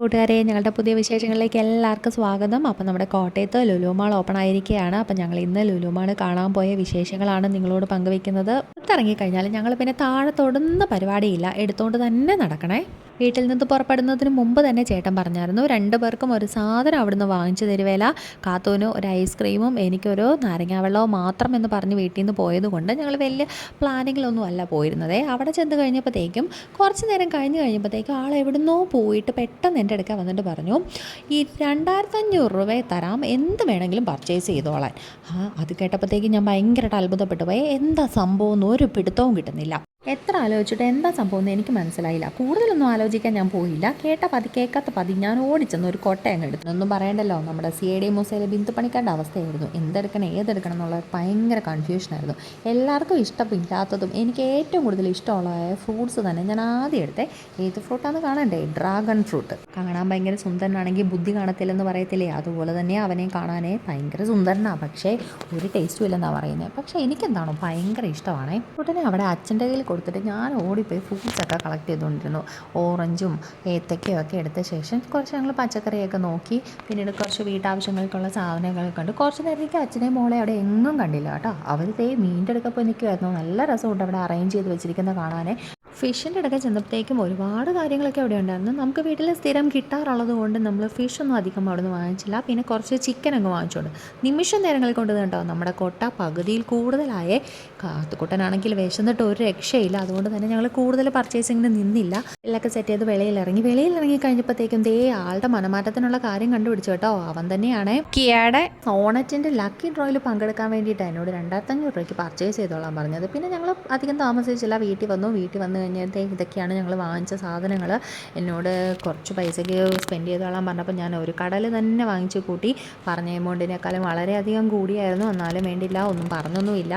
കൂട്ടുകാരെ ഞങ്ങളുടെ പുതിയ വിശേഷങ്ങളിലേക്ക് എല്ലാവർക്കും സ്വാഗതം. അപ്പോൾ നമ്മുടെ കോട്ടയത്ത് ലുലുമാൾ ഓപ്പൺ ആയിരിക്കുകയാണ്. അപ്പോൾ ഞങ്ങൾ ഇന്ന് ലുലുമാൾ കാണാൻ പോയ വിശേഷങ്ങളാണ് നിങ്ങളോട് പങ്കുവെക്കുന്നത്. ഇറങ്ങിക്കഴിഞ്ഞാൽ ഞങ്ങൾ പിന്നെ താഴെ തൊടുന്ന പരിപാടിയില്ല. എടുത്തുകൊണ്ട് തന്നെ നടക്കണേ. വീട്ടിൽ നിന്ന് പുറപ്പെടുന്നതിന് മുമ്പ് തന്നെ ചേട്ടൻ പറഞ്ഞായിരുന്നു രണ്ടു പേർക്കും ഒരു സാധനം അവിടുന്ന് വാങ്ങിച്ചു തരുവേല. കാത്തൂന് ഒരു ഐസ്ക്രീമും എനിക്കൊരു നാരങ്ങാ വെള്ളവും മാത്രം എന്ന് പറഞ്ഞ് വീട്ടിൽ നിന്ന് പോയതുകൊണ്ട് ഞങ്ങൾ വലിയ പ്ലാനിങ്ങിലൊന്നും അല്ല പോയിരുന്നത്. അവിടെ ചെന്ന് കഴിഞ്ഞപ്പോഴത്തേക്കും കുറച്ച് നേരം കഴിഞ്ഞ് കഴിഞ്ഞപ്പോഴത്തേക്കും ആൾ എവിടുന്നോ പോയിട്ട് പെട്ടെന്ന് എന്റെ അടുക്ക വന്നിട്ട് പറഞ്ഞു ഈ രണ്ടായിരത്തഞ്ഞൂറ് രൂപയെ തരാം എന്ത് വേണമെങ്കിലും പർച്ചേസ് ചെയ്തോളാൻ. അത് കേട്ടപ്പോഴത്തേക്കും ഞാൻ ഭയങ്കരമായിട്ട് അത്ഭുതപ്പെട്ടു. പോയി എന്താ സംഭവം? എന്ന് ഒരു പിടുത്തവും കിട്ടുന്നില്ല. എത്ര ആലോചിച്ചിട്ട് എന്താ സംഭവം എന്ന് എനിക്ക് മനസ്സിലായില്ല. കൂടുതലൊന്നും ആലോചിക്കാൻ ഞാൻ പോയില്ല. കേട്ട പതി കേൾക്കാത്ത പതി ഞാൻ ഓടിച്ചെന്ന് ഒരു കൊട്ട അങ്ങ് എടുത്തു. ഒന്നും പറയണ്ടല്ലോ. നമ്മുടെ സി എ ഡി മൂസയിലെ ബിന്ദു പണിക്കാരുടെ അവസ്ഥയായിരുന്നു. എന്തെടുക്കണം ഏതെടുക്കണം എന്നുള്ള ഭയങ്കര കൺഫ്യൂഷനായിരുന്നു എല്ലാവർക്കും ഇഷ്ടമില്ലാത്തതും എനിക്ക് ഏറ്റവും കൂടുതൽ ഇഷ്ടമുള്ളതായ ഫ്രൂട്ട്സ് തന്നെ ഞാൻ ആദ്യം എടുത്തേ ഏത് ഫ്രൂട്ടാന്ന് കാണണ്ടേ? ഡ്രാഗൺ ഫ്രൂട്ട് കാണാൻ ഭയങ്കര സുന്ദരനാണെങ്കിൽ ബുദ്ധി കാണത്തില്ലെന്ന് പറയത്തില്ലേ? അതുപോലെ തന്നെ അവനെ കാണാനേ ഭയങ്കര സുന്ദരനാണ് പക്ഷേ ഒരു ടേസ്റ്റും ഇല്ലെന്നാണ് പറയുന്നത് പക്ഷേ എനിക്കെന്താണോ ഭയങ്കര ഇഷ്ടമാണേ. ഉടനെ അവിടെ അച്ഛന്റെ കയ്യിൽ കൊടുത്തിട്ട് ഞാൻ ഓടിപ്പോയി ഫ്രൂട്ട്സൊക്കെ കളക്ട് ചെയ്തുകൊണ്ടിരുന്നു. ഓറഞ്ചും ഏത്തക്കയും ഒക്കെ എടുത്ത ശേഷം കുറച്ച് ഞങ്ങൾ പച്ചക്കറിയൊക്കെ നോക്കി. പിന്നീട് കുറച്ച് വീട്ടാവശ്യങ്ങൾക്കുള്ള സാധനങ്ങളൊക്കെ കണ്ടു. കുറച്ച് നേരത്തേക്ക് അച്ഛനെ മോളെ അവിടെ എങ്ങും കണ്ടില്ല കേട്ടോ. അവർ തേ മീന്റെ അടുക്ക പോയി നിൽക്കുമായിരുന്നു നല്ല രസമുണ്ട് അവിടെ അറേഞ്ച് ചെയ്ത് വെച്ചിരിക്കുന്നത് കാണാനേ. ഫിഷിന്റെ ഇടയ്ക്ക് ചെന്നപ്പോഴത്തേക്കും ഒരുപാട് കാര്യങ്ങളൊക്കെ അവിടെ ഉണ്ടായിരുന്നു. നമുക്ക് വീട്ടിൽ സ്ഥിരം കിട്ടാറുള്ളത് കൊണ്ട് നമ്മൾ ഫിഷൊന്നും അധികം അവിടെ നിന്ന് വാങ്ങിച്ചില്ല. പിന്നെ കുറച്ച് ചിക്കൻ അങ്ങ് വാങ്ങിച്ചുകൊണ്ട്. നിമിഷ നേരങ്ങളിൽ കൊണ്ട് കണ്ടോ? നമ്മുടെ കൊട്ട പകുതിയിൽ കൂടുതലായേ കാത്തുക്കുട്ടനാണെങ്കിൽ വിശന്നിട്ട് ഒരു രക്ഷയില്ല. അതുകൊണ്ട് തന്നെ ഞങ്ങൾ കൂടുതൽ പർച്ചേസിങ്ങിന് നിന്നില്ല. എല്ലൊക്കെ സെറ്റ് ചെയ്ത് വെളിയിൽ ഇറങ്ങി. വെളിയിൽ ഇറങ്ങി കഴിഞ്ഞപ്പോഴത്തേക്കും ദേ ആളുടെ മനമാറ്റത്തിനുള്ള കാര്യം കണ്ടുപിടിച്ചു കേട്ടോ. അവൻ തന്നെയാണ് കിയാടെ സോണറ്റിന്റെ ലക്കി ഡ്രോയിൽ പങ്കെടുക്കാൻ വേണ്ടിയിട്ട് എന്നോട് രണ്ടായിരത്തഞ്ഞൂറ് രൂപയ്ക്ക് പർച്ചേസ് ചെയ്തോളാൻ പറഞ്ഞത്. പിന്നെ ഞങ്ങൾ അധികം താമസിച്ചില്ല. വീട്ടിൽ വന്നു. വീട്ടിൽ വന്നു കഴിഞ്ഞത്തെ ഇതൊക്കെയാണ് ഞങ്ങൾ വാങ്ങിച്ച സാധനങ്ങൾ എന്നോട് കുറച്ച് പൈസയ്ക്ക് സ്പെൻഡ് ചെയ്തോളാൻ പറഞ്ഞപ്പോൾ ഞാൻ ഒരു കടൽ തന്നെ വാങ്ങിച്ചു കൂട്ടി. പറഞ്ഞ എമൗണ്ടിനേക്കാളും വളരെയധികം കൂടിയായിരുന്നു. എന്നാലും വേണ്ടില്ല ഒന്നും പറഞ്ഞൊന്നുമില്ല.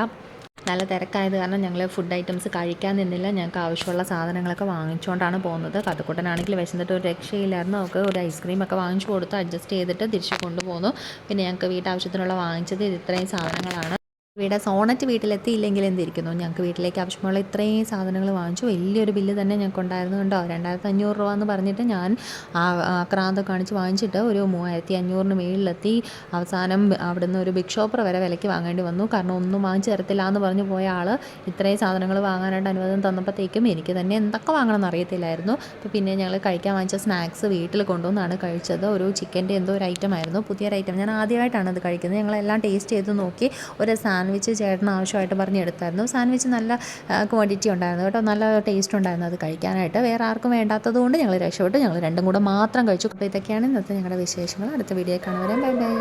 നല്ല തിരക്കായത് കാരണം ഞങ്ങൾ ഫുഡ് ഐറ്റംസ് കഴിക്കാൻ നിന്നില്ല. ഞങ്ങൾക്ക് ആവശ്യമുള്ള സാധനങ്ങളൊക്കെ വാങ്ങിച്ചുകൊണ്ടാണ് പോകുന്നത്. കഥക്കുട്ടനാണെങ്കിൽ വിശന്നിട്ട് ഒരു രക്ഷയില്ലായിരുന്നു. അവൾക്ക് ഒരു ഐസ്ക്രീം ഒക്കെ വാങ്ങിച്ചു കൊടുത്ത്. അഡ്ജസ്റ്റ് ചെയ്തിട്ട് തിരിച്ച് കൊണ്ടുപോകുന്നു പിന്നെ ഞങ്ങൾക്ക് വീട്ടാവശ്യത്തിനുള്ള വാങ്ങിച്ചത് ഇത്രയും സാധനങ്ങളാണ്. ഇവിടെ സോണറ്റ് വീട്ടിലെത്തിയില്ലെങ്കിൽ എന്തിരിക്കുന്നു? ഞങ്ങൾക്ക് വീട്ടിലേക്ക് ആവശ്യമുള്ള ഇത്രയും സാധനങ്ങൾ വാങ്ങിച്ചു. വലിയൊരു ബില്ല് തന്നെ ഞങ്ങൾക്ക് ഉണ്ടായിരുന്നു കേട്ടോ രണ്ടായിരത്തി അഞ്ഞൂറ് രൂപ എന്ന് പറഞ്ഞിട്ട് ഞാൻ ആക്രാന്തം കാണിച്ച് വാങ്ങിച്ചിട്ട് ഒരു മൂവായിരത്തി അഞ്ഞൂറിന് മേളിലെത്തി. അവസാനം അവിടുന്ന് ഒരു ബിഗ് ഷോപ്പർ വരെ വിലയ്ക്ക് വാങ്ങേണ്ടി വന്നു. കാരണം ഒന്നും വാങ്ങിച്ചു തരത്തില്ല എന്ന് പറഞ്ഞു പോയ ആൾ ഇത്രയും സാധനങ്ങൾ വാങ്ങാനായിട്ട് അനുവാദം തന്നപ്പോഴത്തേക്കും എനിക്ക് തന്നെ എന്തൊക്കെ വാങ്ങണമെന്ന് അറിയത്തില്ലായിരുന്നു. അപ്പോൾ പിന്നെ ഞങ്ങൾ കഴിക്കാൻ വാങ്ങിച്ച സ്നാക്സ് വീട്ടിൽ കൊണ്ടുവന്നാണ് കഴിച്ചത്. ഒരു ചിക്കന്റെ എന്തോ ഒരു ഐറ്റം ആയിരുന്നു. പുതിയൊരു ഐറ്റം. ഞാൻ ആദ്യമായിട്ടാണ് അത് കഴിക്കുന്നത്. ഞങ്ങളെല്ലാം ടേസ്റ്റ് ചെയ്ത് നോക്കി. ഒരു സാൻഡ്വിച്ച് ചേട്ടൻ ആവശ്യമായിട്ട് പറഞ്ഞ് എടുത്തായിരുന്നു സാൻഡ്വിച്ച് നല്ല ക്വാണ്ടിറ്റി ഉണ്ടായിരുന്നു കേട്ടോ. നല്ല ടേസ്റ്റ് ഉണ്ടായിരുന്നു അത് കഴിക്കാനായിട്ട്. വേറെ ആർക്കും വേണ്ടാത്തത് കൊണ്ട് ഞങ്ങൾ രക്ഷപ്പെട്ടു. ഞങ്ങൾ രണ്ടും കൂടെ മാത്രം കഴിച്ചു. അപ്പോൾ ഇതൊക്കെയാണ് ഇന്നത്തെ ഞങ്ങളുടെ വിശേഷങ്ങൾ. അടുത്ത വീഡിയോ കാണുവരെ ബൈ ബൈ.